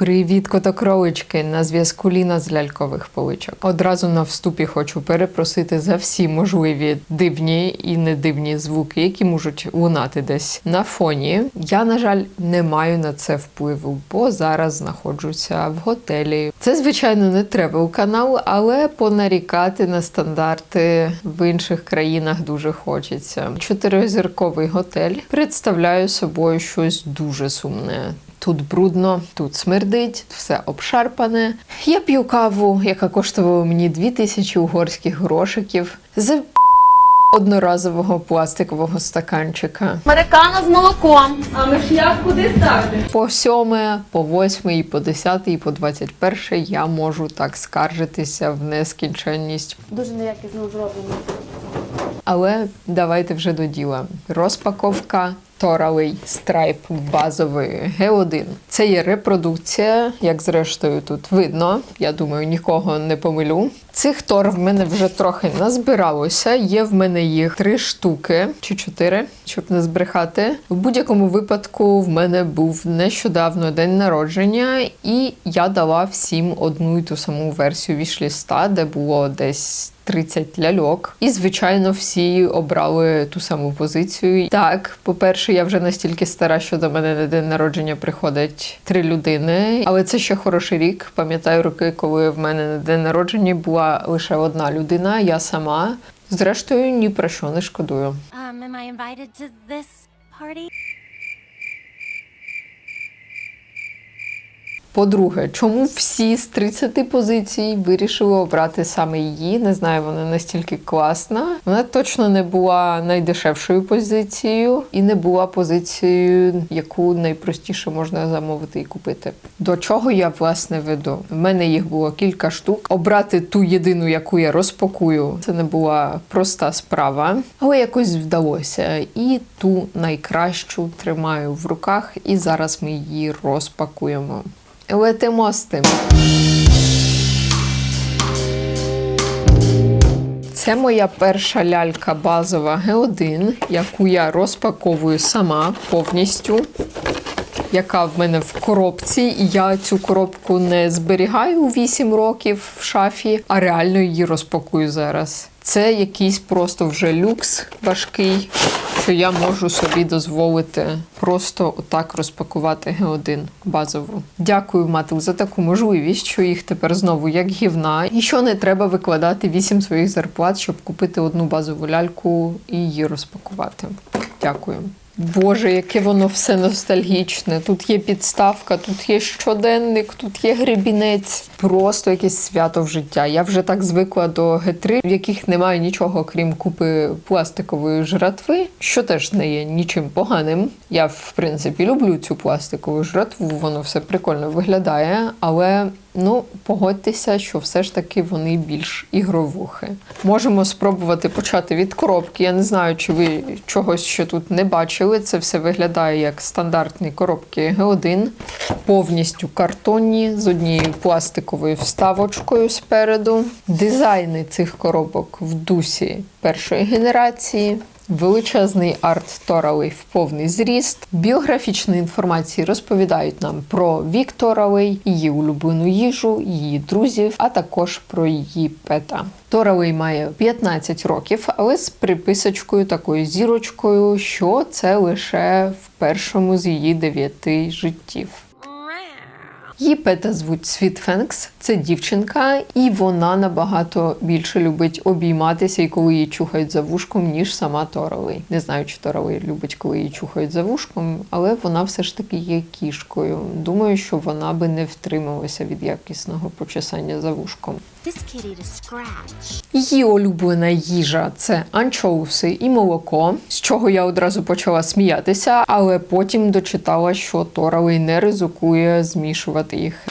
Привіт, котокролички! На зв'язку Ліна з лялькових поличок. Одразу на вступі хочу перепросити за всі можливі дивні і недивні звуки, які можуть лунати десь на фоні. Я, на жаль, не маю на це впливу, бо зараз знаходжуся в готелі. Це, звичайно, не travel канал, але понарікати на стандарти в інших країнах дуже хочеться. Чотиризірковий готель представляє собою щось дуже сумне. Тут брудно, тут смердить, все обшарпане. Я п'ю каву, яка коштувала мені 2000 угорських грошиків з одноразового пластикового стаканчика. Американо з молоком. А ми ж як куди ставити? По сьоме, по восьме, по десяте і по двадцять перше я можу так скаржитися в нескінченність. Дуже неякісно зроблено. Але давайте вже до діла. Розпаковка торалий страйп базової G1. Це є репродукція, як зрештою тут видно. Я думаю, нікого не помилю. Цих тор в мене вже трохи назбиралося. Є в мене їх три штуки чи чотири, щоб не збрехати. В будь-якому випадку в мене був нещодавно день народження, і я дала всім одну і ту саму версію вішліста, де було десь 30 ляльок. І, звичайно, всі обрали ту саму позицію. Так, по-перше, я вже настільки стара, що до мене на день народження приходять три людини. Але це ще хороший рік. Пам'ятаю роки, коли в мене на день народження була лише одна людина, я сама. Зрештою, ні про що не шкодую. Um, am I invited to this party? По-друге, чому всі з 30 позицій вирішили обрати саме її? Не знаю, вона настільки класна. Вона точно не була найдешевшою позицією і не була позицією, яку найпростіше можна замовити і купити. До чого я власне веду? В мене їх було кілька штук. Обрати ту єдину, яку я розпакую, це не була проста справа, але якось вдалося. І ту найкращу тримаю в руках, і зараз ми її розпакуємо. Летимо з тим. Це моя перша лялька базова Г1, яку я розпаковую сама повністю. Яка в мене в коробці, я цю коробку не зберігаю 8 років в шафі, а реально її розпакую зараз. Це якийсь просто вже люкс важкий, що я можу собі дозволити просто отак розпакувати Г1 базову. Дякую, Матил, за таку можливість, що їх тепер знову як гівна, і що не треба викладати 8 своїх зарплат, щоб купити одну базову ляльку і її розпакувати. Дякую. Боже, яке воно все ностальгічне. Тут є підставка, тут є щоденник, тут є гребінець. Просто якесь свято в життя. Я вже так звикла до Г3, в яких немає нічого, крім купи пластикової жратви, що теж не є нічим поганим. Я, в принципі, люблю цю пластикову жратву, воно все прикольно виглядає, але. Ну, погодьтеся, що все ж таки вони більш ігровухи. Можемо спробувати почати від коробки. Я не знаю, чи ви чогось ще тут не бачили. Це все виглядає як стандартні коробки Г1, повністю картонні з однією пластиковою вставочкою спереду. Дизайни цих коробок в дусі першої генерації. Величезний арт Торалей в повний зріст. Біографічні інформації розповідають нам про Вік Торалей, її улюблену їжу, її друзів, а також про її пета. Торалей має 15 років, але з приписочкою такою зірочкою, що це лише в першому з її дев'яти життів. Її пета звуть Світ Фенкс, це дівчинка, і вона набагато більше любить обійматися і коли її чухають за вушком, ніж сама Торовий. Не знаю, чи Торовий любить, коли її чухають за вушком, але вона все ж таки є кішкою. Думаю, що вона би не втрималася від якісного почесання за вушком. This kitty to scratch. Її улюблена їжа це анчоуси і молоко, з чого я одразу почала сміятися, але потім дочитала, що Торалей не ризикує змішувати їх.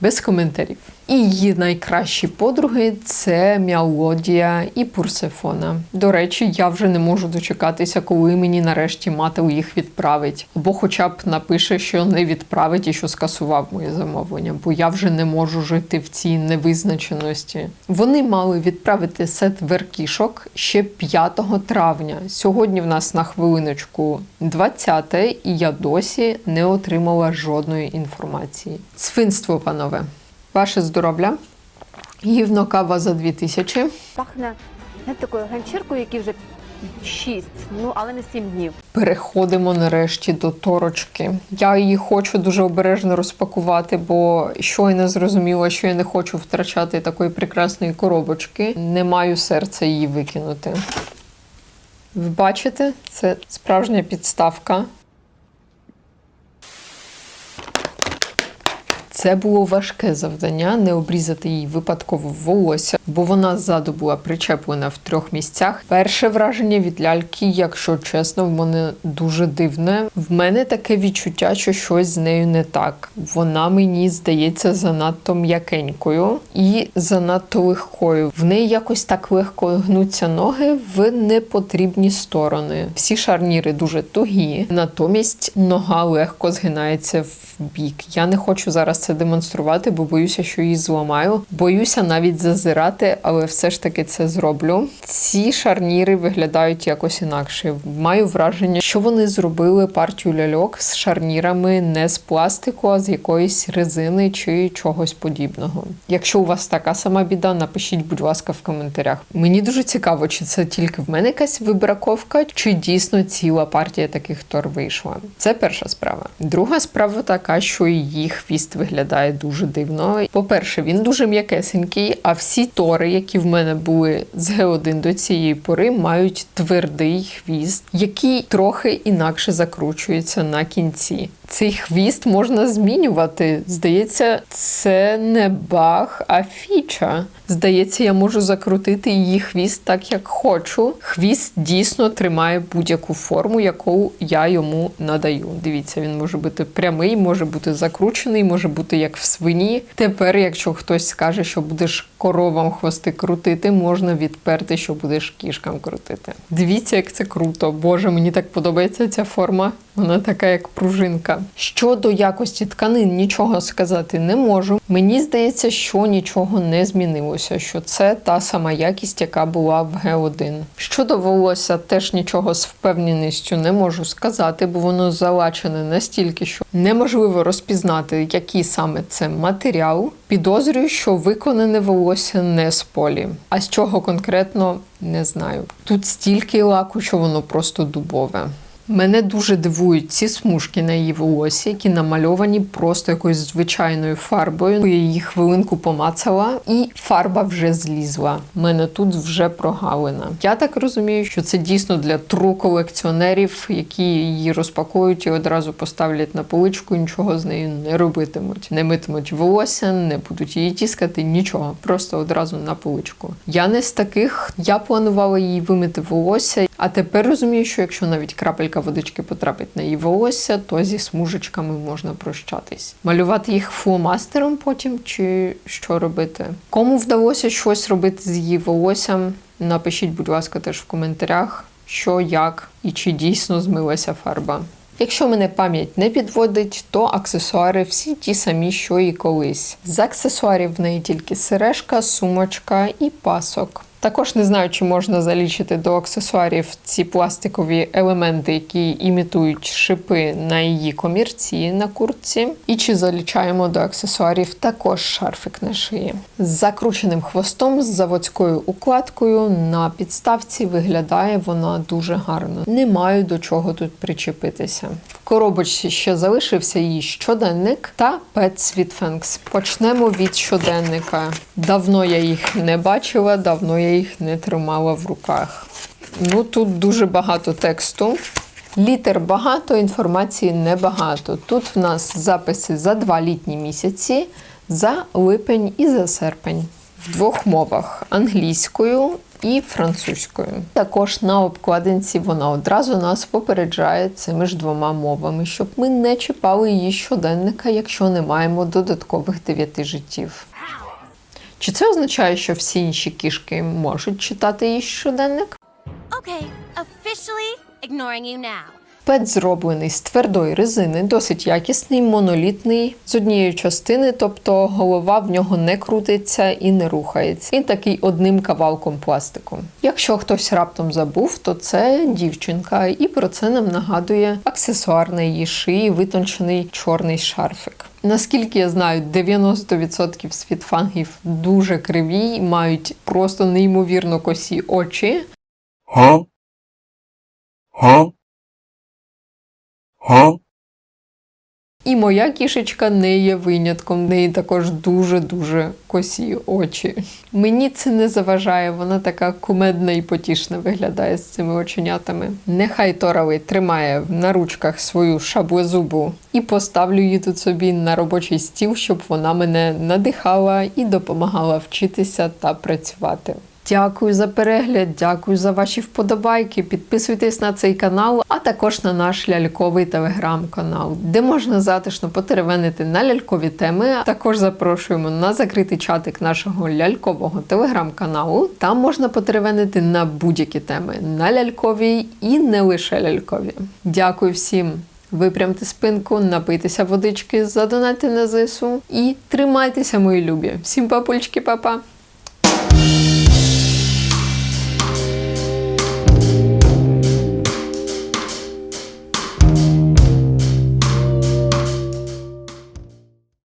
Без коментарів. І її найкращі подруги це Міалодія і Пурсефона. До речі, я вже не можу дочекатися, коли мені нарешті мател їх відправить. Або хоча б напише, що не відправить і що скасував моє замовлення, бо я вже не можу жити в цій невизначеності. Вони мали відправити сет веркішок ще 5 травня. Сьогодні в нас на хвилиночку 20 і я досі не отримала жодної інформації. Свинство, панове. Ваше здоров'я. Гівно кава за 2000. Пахне не такою ганчіркою, які вже шість, ну але не сім днів. Переходимо нарешті до торочки. Я її хочу дуже обережно розпакувати, бо щойно зрозуміла, що я не хочу втрачати такої прекрасної коробочки. Не маю серця її викинути. Ви бачите, це справжня підставка. Це було важке завдання не обрізати їй випадково волосся, бо вона ззаду була причеплена в трьох місцях. Перше враження від ляльки, якщо чесно, в мене дуже дивне. В мене таке відчуття, що щось з нею не так. Вона мені здається занадто м'якенькою і занадто легкою. В неї якось так легко гнуться ноги в непотрібні сторони. Всі шарніри дуже тугі, натомість нога легко згинається в бік. Я не хочу зараз це демонструвати, бо боюся, що її зламаю. Боюся навіть зазирати, але все ж таки це зроблю. Ці шарніри виглядають якось інакше. Маю враження, що вони зробили партію ляльок з шарнірами не з пластику, а з якоїсь резини чи чогось подібного. Якщо у вас така сама біда, напишіть, будь ласка, в коментарях. Мені дуже цікаво, чи це тільки в мене якась вибраковка, чи дійсно ціла партія таких тор вийшла. Це перша справа. Друга справа така, що її хвіст виглядає дуже дивно. По-перше, він дуже м'якесенький, а всі тори, які в мене були з Г1 до цієї пори, мають твердий хвіст, який трохи інакше закручується на кінці. Цей хвіст можна змінювати. Здається, це не баг, а фіча. Здається, я можу закрутити її хвіст так, як хочу. Хвіст дійсно тримає будь-яку форму, яку я йому надаю. Дивіться, він може бути прямий, може бути закручений, може бути як в свині. Тепер, якщо хтось скаже, що будеш коровам хвости крутити, можна відперти, що будеш кішкам крутити. Дивіться, як це круто. Боже, мені так подобається ця форма. Вона така, як пружинка. Щодо якості тканин, нічого сказати не можу. Мені здається, що нічого не змінилося, що це та сама якість, яка була в Г1. Щодо волосся, теж нічого з впевненістю не можу сказати, бо воно залачене настільки, що неможливо розпізнати, який саме це матеріал. Підозрюю, що виконане волосся не з полі. А з чого конкретно не знаю. Тут стільки лаку, що воно просто дубове. Мене дуже дивують ці смужки на її волосі, які намальовані просто якоюсь звичайною фарбою. Я її хвилинку помацала, і фарба вже злізла. Мене тут вже прогалина. Я так розумію, що це дійсно для тру колекціонерів, які її розпакують і одразу поставлять на поличку, нічого з нею не робитимуть. Не митимуть волосся, не будуть її тіскати, нічого. Просто одразу на поличку. Я не з таких. Я планувала їй вимити волосся, а тепер розумію, що якщо навіть крапелька водички потрапить на її волосся, то зі смужечками можна прощатись. Малювати їх фломастером потім чи що робити? Кому вдалося щось робити з її волоссям? Напишіть, будь ласка, теж в коментарях, що, як і чи дійсно змилася фарба. Якщо мене пам'ять не підводить, то аксесуари всі ті самі, що і колись. З аксесуарів в неї тільки сережка, сумочка і пасок. Також не знаю, чи можна залічити до аксесуарів ці пластикові елементи, які імітують шипи на її комірці на куртці. І чи залічаємо до аксесуарів також шарфик на шиї. З закрученим хвостом, з заводською укладкою на підставці виглядає вона дуже гарно. Не маю до чого тут причепитися. Коробочці ще залишився її щоденник та Pet Sweet Fangs. Почнемо від щоденника. Давно я їх не бачила, давно я їх не тримала в руках. Ну тут дуже багато тексту. Літер багато, інформації небагато. Тут в нас записи за два літні місяці, за липень і за серпень. В двох мовах англійською і французькою. Також на обкладинці вона одразу нас попереджає цими ж двома мовами, щоб ми не чіпали її щоденника, якщо не маємо додаткових дев'яти життів. Чи це означає, що всі інші кішки можуть читати її щоденник? Okay, officially ignoring. Пет зроблений з твердої резини, досить якісний, монолітний з однієї частини, тобто голова в нього не крутиться і не рухається. Він такий одним кавалком пластику. Якщо хтось раптом забув, то це дівчинка, і про це нам нагадує аксесуар на її шиї, витончений чорний шарфик. Наскільки я знаю, 90% світфангів дуже криві, мають просто неймовірно косі очі. Huh? Huh? Huh? І моя кішечка не є винятком. В неї також дуже-дуже косі очі. Мені це не заважає, вона така кумедна і потішна виглядає з цими оченятами. Нехай Торалий тримає на ручках свою шаблезубу і поставлю її тут собі на робочий стіл, щоб вона мене надихала і допомагала вчитися та працювати. Дякую за перегляд, дякую за ваші вподобайки. Підписуйтесь на цей канал, а також на наш ляльковий телеграм-канал, де можна затишно потеревенити на лялькові теми. Також запрошуємо на закритий чатик нашого лялькового телеграм-каналу. Там можна потеревенити на будь-які теми, на лялькові і не лише лялькові. Дякую всім. Випрямте спинку, напийтеся водички, задонайте на ЗСУ і тримайтеся, мої любі. Всім папульчики, папа!